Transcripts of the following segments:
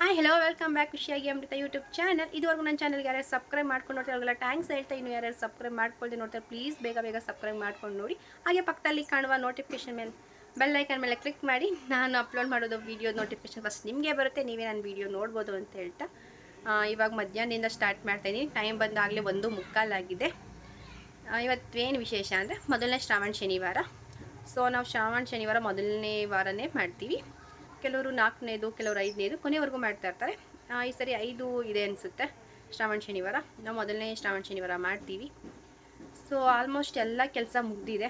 Hi hello welcome back ಖುಷಿಯಾಗಿ ಅಮೃತ YouTube channel ಇದುವರೆಗೂ ನನ್ನ ಚಾನಲ್ಗೆ ಯಾರು ಸಬ್ಸ್ಕ್ರೈಬ್ ಮಾಡ್ಕೊಂಡು ನೋಡ್ತಾರೆ ಟ್ಯಾಂಕ್ಸ್ ಹೇಳ್ತಾ ಇನ್ನು ಯಾರು ಸಬ್ಸ್ಕ್ರೈಬ್ ಮಾಡ್ಕೊಳ್ಳದೆ ನೋಡ್ತಾರೆ ಪ್ಲೀಸ್ ಬೇಗ ಬೇಗ ಸಬ್ಸ್ಕ್ರೈಬ್ ಮಾಡ್ಕೊಂಡು ನೋಡಿ. ಹಾಗೆ ಪಕ್ಕದಲ್ಲಿ ಕಾಣುವ ನೋಟಿಫಿಕೇಶನ್ ಮೇಲೆ ಬೆಲ್ ಐಕನ್ ಮೇಲೆ ಕ್ಲಿಕ್ ಮಾಡಿ. ನಾನು ಅಪ್ಲೋಡ್ ಮಾಡೋದು ವೀಡಿಯೋ ನೋಟಿಫಿಕೇಶನ್ ಫಸ್ಟ್ ನಿಮಗೆ ಬರುತ್ತೆ, ನೀವೇ ನಾನು ವೀಡಿಯೋ ನೋಡ್ಬೋದು ಅಂತ ಹೇಳ್ತಾ. ಇವಾಗ ಮಧ್ಯಾಹ್ನದಿಂದ ಸ್ಟಾರ್ಟ್ ಮಾಡ್ತಾಯಿದ್ದೀನಿ ಟೈಮ್ ಬಂದಾಗಲೇ ಒಂದು ಮುಕ್ಕಾಲಾಗಿದೆ ಇವತ್ತೇನು ವಿಶೇಷ ಅಂದರೆ, ಮೊದಲನೇ ಶ್ರಾವಣ ಶನಿವಾರ. ಸೊ ನಾವು ಶ್ರಾವಣ ಶನಿವಾರ ಮೊದಲನೇ ವಾರನೇ ಮಾಡ್ತೀವಿ. ಕೆಲವರು ನಾಲ್ಕನೇದು, ಕೆಲವರು ಐದನೇದು ಕೊನೆವರೆಗೂ ಮಾಡ್ತಾ ಇರ್ತಾರೆ. ಈ ಸರಿ ಐದು ಇದೆ ಅನಿಸುತ್ತೆ ಶ್ರಾವಣ ಶನಿವಾರ. ನಾವು ಮೊದಲನೇ ಶ್ರಾವಣ ಶನಿವಾರ ಮಾಡ್ತೀವಿ. ಸೊ ಆಲ್ಮೋಸ್ಟ್ ಎಲ್ಲ ಕೆಲಸ ಮುಗ್ದಿದೆ.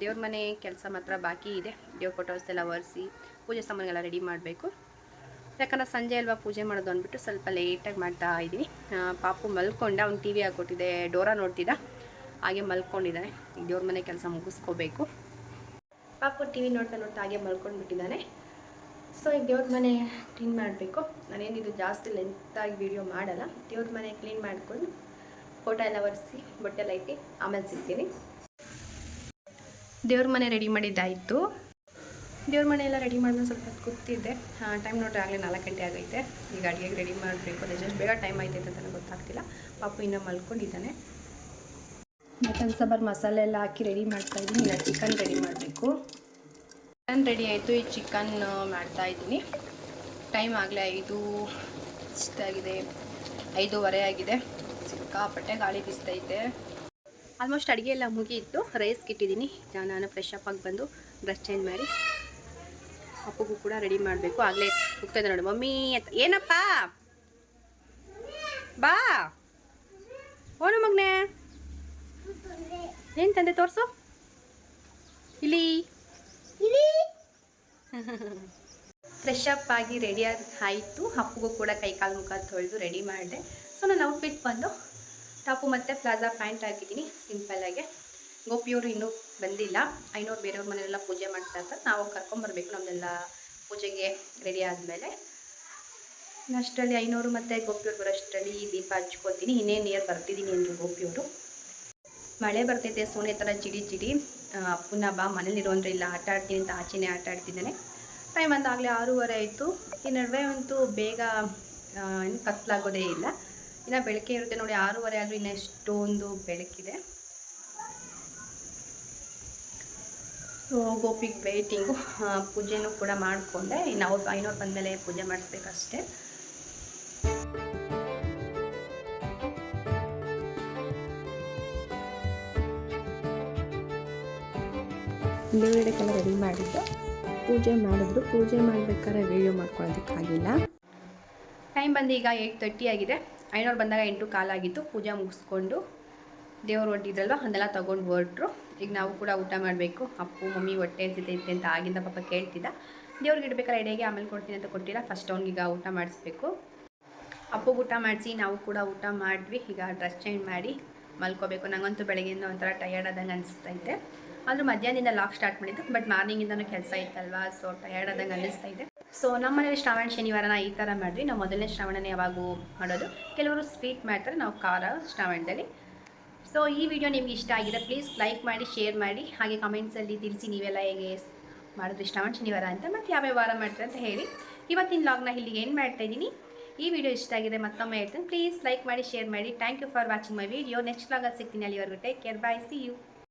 ದೇವ್ರ ಮನೆ ಕೆಲಸ ಮಾತ್ರ ಬಾಕಿ ಇದೆ. ದೇವ್ರ ಫೋಟೋಸ್ ಎಲ್ಲ ಒರೆಸಿ ಪೂಜೆ ಸಾಮಾನುಗೆಲ್ಲ ರೆಡಿ ಮಾಡಬೇಕು. ಯಾಕಂದ್ರೆ ಸಂಜೆ ಅಲ್ವಾ ಪೂಜೆ ಮಾಡೋದು ಅಂದ್ಬಿಟ್ಟು ಸ್ವಲ್ಪ ಲೇಟಾಗಿ ಮಾಡ್ತಾ ಇದ್ದೀನಿ. ಪಾಪು ಮಲ್ಕೊಂಡ, ಅವ್ನು ಟಿ ವಿ ಹಾಕ್ಕೊಟ್ಟಿದ್ದೆ ಡೋರಾ ನೋಡ್ತಿದ್ದ. ಹಾಗೆ ಮಲ್ಕೊಂಡಿದ್ದಾನೆ. ದೇವ್ರ ಮನೆ ಕೆಲಸ ಮುಗಿಸ್ಕೋಬೇಕು. ಪಾಪು ಟಿ ವಿ ನೋಡ್ತಾ ನೋಡ್ತಾ ಹಾಗೆ ಮಲ್ಕೊಂಡ್ಬಿಟ್ಟಿದ್ದಾನೆ. ಸೊ ಈಗ ದೇವ್ರ ಮನೆ ಕ್ಲೀನ್ ಮಾಡಬೇಕು. ನಾನೇನಿದು ಜಾಸ್ತಿ ಲೆಂತಾಗಿ ವಿಡಿಯೋ ಮಾಡಲ್ಲ. ದೇವ್ರ ಮನೆ ಕ್ಲೀನ್ ಮಾಡಿಕೊಂಡು ಫೋಟೋ ಎಲ್ಲ ಒರೆಸಿ ಬಟ್ಟೆ ಎಲ್ಲ ಇಟ್ಟು ಆಮೇಲೆ ಸಿಗ್ತೀನಿ. ದೇವ್ರ ಮನೆ ರೆಡಿ ಮಾಡಿದ್ದಾಯಿತು. ದೇವ್ರ ಮನೆ ಎಲ್ಲ ರೆಡಿ ಮಾಡಿದ್ರೆ ಸ್ವಲ್ಪ ಹೊತ್ತು ಕೂತಿದ್ದೆ. ಟೈಮ್ ನೋಡ್ರಿ, ಆಗಲೇ ನಾಲ್ಕು ಗಂಟೆ ಆಗೈತೆ. ಈಗ ಅಡುಗೆಗೆ ರೆಡಿ ಮಾಡಬೇಕು. ಅದೇ ಜಸ್ಟ್ ಬೇಗ ಟೈಮ್ ಆಯ್ತೈತೆ ಅಂತ ನನಗೆ ಗೊತ್ತಾಗ್ತಿಲ್ಲ. ಪಾಪು ಇನ್ನೂ ಮಲ್ಕೊಂಡಿದ್ದಾನೆ. ಮಟನ್ ಸಾಂಬಾರು ಮಸಾಲೆ ಎಲ್ಲ ಹಾಕಿ ರೆಡಿ ಮಾಡ್ತಾ ಇದ್ದೀನಿ. ಇಲ್ಲ ಚಿಕನ್ ರೆಡಿ ಮಾಡಬೇಕು. ಚಿಕನ್ ರೆಡಿ ಆಯಿತು. ಈ ಚಿಕನ್ ಮಾಡ್ತಾ ಇದ್ದೀನಿ. ಟೈಮ್ ಆಗಲೇ ಐದು ಇಷ್ಟಾಗಿದೆ ಐದೂವರೆ ಆಗಿದೆ. ಸಿಕ್ಕಾಪಟ್ಟೆ ಗಾಳಿ ಬಿಸ್ತೈತೆ. ಆಲ್ಮೋಸ್ಟ್ ಅಡುಗೆ ಎಲ್ಲ ಮುಗಿಯಿತ್ತು. ರೈಸ್ಗೆ ಇಟ್ಟಿದ್ದೀನಿ ನಾನು ಫ್ರೆಶ್ ಆಗಿ ಬಂದು ಡ್ರೆಸ್ ಚೇಂಜ್ ಮಾಡಿ ಅಪ್ಪಗೂ ಕೂಡ ರೆಡಿ ಮಾಡಬೇಕು. ಆಗಲೇ ಹೋಗ್ತಾಯಿದ್ದೆ ನೋಡಿ. ಮಮ್ಮಿ ಅಂತ ಏನಪ್ಪ? ಬಾ. ಓನು ಮಗ್ನೆ. ಏನು ತಂದೆ, ತೋರಿಸು. ಇಲ್ಲಿ. ಫ್ರೆಶ್ ಅಪ್ ಆಗಿ ರೆಡಿ ಆಯಿತು. ಹಪ್ಪಿಗೂ ಕೂಡ ಕೈ ಕಾಲು ಮುಖ ತೊಳೆದು ರೆಡಿ ಮಾಡಿದೆ. ಸೊ ನಾನು ಔಟ್ಫಿಟ್ ಬಂದು ಟಾಪು ಮತ್ತು ಪ್ಲಾಜಾ ಪ್ಯಾಂಟ್ ಹಾಕಿದ್ದೀನಿ. ಸಿಂಪಲ್ಲಾಗೆ ಗೋಪಿಯವರು ಇನ್ನೂ ಬಂದಿಲ್ಲ. ಐನೂರು ಬೇರೆಯವ್ರ ಮನೆಯೆಲ್ಲ ಪೂಜೆ ಮಾಡ್ತಾ ಇರ್ತಾರೆ. ನಾವು ಕರ್ಕೊಂಬರ್ಬೇಕು ನಮ್ಮನ್ನೆಲ್ಲ ಪೂಜೆಗೆ ರೆಡಿ ಆದಮೇಲೆ. ಅಷ್ಟರಲ್ಲಿ ಐನೂರು ಮತ್ತು ಗೋಪಿಯವ್ರು ಬರೋಷ್ಟರಲ್ಲಿ ದೀಪ ಹಚ್ಕೋತೀನಿ. ಇನ್ನೇನು ನಿಯರ್ ಬರ್ತಿದ್ದೀನಿ ಅಂದರು ಗೋಪಿಯವರು ಮಳೆ ಬರ್ತೈತೆ ಸೋನೆ ಥರ ಚಿಡಿ ಚಿಡಿ ಅಪ್ಪನ ಪುನಃ ಬಾ. ಮನೇಲಿರೋಂದ್ರೆ ಇಲ್ಲ. ಆಟ ಆಡ್ತೀನಿ ಅಂತ ಆಚೆನೇ ಆಟ ಆಡ್ತಿದ್ದಾನೆ ಟೈಮ್ ಅಂದಾಗಲೇ ಆರೂವರೆ ಆಯಿತು. ಈ ನಡುವೆ ಅಂತೂ ಬೇಗ ಇನ್ನು ಕತ್ಲಾಗೋದೇ ಇಲ್ಲ. ಇನ್ನು ಬೆಳಕೆ ಇರುತ್ತೆ ನೋಡಿ, ಆರೂವರೆ ಆದರೂ ಇನ್ನು ಎಷ್ಟೊಂದು ಬೆಳಕಿದೆ. ಸೊ ಗೋಪಿಗೆ ವೇಟಿಂಗು ಪೂಜೆನೂ ಕೂಡ ಮಾಡಿಕೊಂಡೆ. ಇನ್ನು ಅವ್ರು ಐನೂರು ಬಂದಮೇಲೆ ಪೂಜೆ ಮಾಡಿಸ್ಬೇಕಷ್ಟೇ. ದೇವರಿಗೆಲ್ಲ ರೆಡಿ ಮಾಡಿದ್ದು. ಪೂಜೆ ಮಾಡಿದ್ರು, ಪೂಜೆ ಮಾಡ್ಬೇಕಾದ್ರೆ ವೀಡಿಯೋ ಮಾಡ್ಕೊಳ್ಳೋದಕ್ಕಾಗಿಲ್ಲ ಟೈಮ್ ಬಂದು ಈಗ ಏಯ್ಟ್ ತರ್ಟಿ ಆಗಿದೆ. ಐನೂರು ಬಂದಾಗ ಎಂಟು ಕಾಲಾಗಿತ್ತು ಪೂಜೆ ಮುಗಿಸ್ಕೊಂಡು ದೇವ್ರು ಹೊಂಟಿದ್ರಲ್ವ, ಅದೆಲ್ಲ ತೊಗೊಂಡು ಹೊರಟ್ರು. ಈಗ ನಾವು ಕೂಡ ಊಟ ಮಾಡಬೇಕು. ಅಪ್ಪು, ಮಮ್ಮಿ ಹೊಟ್ಟೆ ಹಸಿತೈತೆ ಅಂತ ಆಗಿಂದ ಪಾಪ ಕೇಳ್ತಿದ್ದ. ದೇವ್ರಿಗೆ ಇಡ್ಬೇಕಾದ್ರೆ ಎಡೆಗೆ ಆಮೇಲೆ ಕೊಡ್ತೀನಿ ಅಂತ ಕೊಟ್ಟಿಲ್ಲ. ಫಸ್ಟ್ ಅವ್ನಿಗೀಗ ಊಟ ಮಾಡಿಸ್ಬೇಕು. ಅಪ್ಪಗೆ ಊಟ ಮಾಡಿಸಿ, ನಾವು ಕೂಡ ಊಟ ಮಾಡಿದ್ವಿ. ಈಗ ಡ್ರೆಸ್ ಚೇಂಜ್ ಮಾಡಿ ಮಲ್ಕೋಬೇಕು. ನನಗಂತೂ ಬೆಳಗ್ಗೆಯಿಂದ ಒಂಥರ ಟಯರ್ಡ್ ಆದಂಗೆ ಅನಿಸ್ತೈತೆ ಆದರೂ ಮಧ್ಯಾಹ್ನದಿಂದ ಲಾಕ್ ಸ್ಟಾರ್ಟ್ ಮಾಡಿದ್ದು ಬಟ್ ಮಾರ್ನಿಂಗಿಂದನೂ ಕೆಲಸ ಇತ್ತಲ್ವಾ? ಸೊ ಟಯರ್ಡ್ ಆದಂಗೆ ಅನ್ನಿಸ್ತಾ ಇದೆ. ಸೊ ನಮ್ಮ ಮನೇಲಿ ಶ್ರಾವಣ, ಶನಿವಾರನ ಈ ಥರ ಮಾಡಿದ್ವಿ. ನಾವು ಮೊದಲನೇ ಶ್ರಾವಣನೇ ಯಾವಾಗೂ ಮಾಡೋದು. ಕೆಲವರು ಸ್ವೀಟ್ ಮಾಡ್ತಾರೆ, ನಾವು ಖಾರ ಶ್ರಾವಣದಲ್ಲಿ. ಸೊ ಈ ವಿಡಿಯೋ ನಿಮ್ಗೆ ಇಷ್ಟ ಆಗಿದೆ ಪ್ಲೀಸ್ ಲೈಕ್ ಮಾಡಿ ಶೇರ್ ಮಾಡಿ. ಹಾಗೆ ಕಮೆಂಟ್ಸಲ್ಲಿ ತಿಳಿಸಿ ನೀವೆಲ್ಲ ಹೇಗೆ ಮಾಡಿದ್ರಿ ಶ್ರಾವಣ, ಶನಿವಾರ ಅಂತ ಮತ್ತು ಯಾವ ವಾರ ಮಾಡ್ತಾರೆ ಅಂತ ಹೇಳಿ. ಇವತ್ತಿನ ಲಾಗ್ನ ಇಲ್ಲಿಗೆ ಏನು ಮಾಡ್ತಾ ಇದ್ದೀನಿ. ಈ ವಿಡಿಯೋ ಇಷ್ಟ ಆಗಿದೆ ಮತ್ತೊಮ್ಮೆ ಹೇಳ್ತೀನಿ. ಪ್ಲೀಸ್ ಲೈಕ್ ಮಾಡಿ ಶೇರ್ ಮಾಡಿ. Thank you for watching my video next ಲಾಗಲ್ಲಿ ಸಿಗ್ತೀನಿ ಅಲ್ಲಿವರೆಗೂ. Take care bye see you